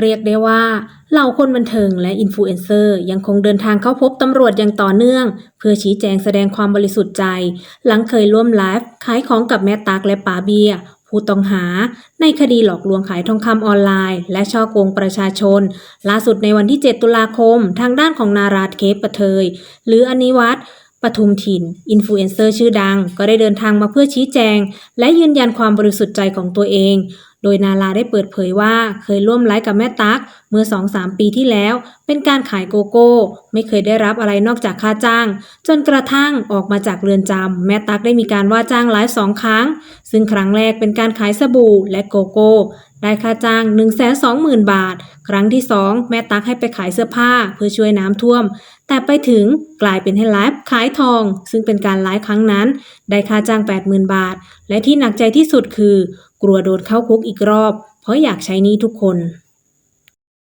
เรียกได้ว่าเหล่าคนบันเทิงและอินฟลูเอนเซอร์ยังคงเดินทางเข้าพบตำรวจอย่างต่อเนื่อง เพื่อชี้แจงแสดงความบริสุทธิ์ใจ หลังเคยร่วมไลฟ์ขายของกับแม่ตักและป๋าเบียผู้ต้องหา ในคดีหลอกลวงขายทองคำออนไลน์ และช่อโกงประชาชน ล่าสุดในวันที่ 7 ตุลาคม ทางด้านของนาราเคปปะเทย หรืออนิวัตรปทุมถิ่น อินฟลูเอนเซอร์ชื่อดัง ก็ได้เดินทางมาเพื่อชี้แจง และยืนยันความบริสุทธิ์ใจของตัวเอง โดยนาลาได้เปิดเผยว่าเคยร่วมไลฟ์กับแม่ตั๊กเมื่อ 2-3 ปีที่แล้ว เป็นการขายโกโก้ ไม่เคยได้รับอะไรนอกจากค่าจ้าง จนกระทั่งออกมาจากเรือนจำแม่ตั๊กได้มีการว่าจ้างไลฟ์สองครั้ง ซึ่งครั้งแรกเป็นการขายสบู่และโกโก้ได้ค่าจ้าง 120,000 บาท ครั้งที่ 2 แม่ตั๊กให้ไปขายเสื้อผ้าเพื่อช่วยน้ำท่วม แต่ไปถึงกลายเป็นให้ไลฟ์ขายทอง ซึ่งเป็นการไลฟ์ครั้งนั้น ได้ค่าจ้าง 80,000 บาท และที่หนักใจที่สุดคือ กลัวโดนเข้าคุกอีกรอบ เพราะอยากใช้หนี้ทุกคน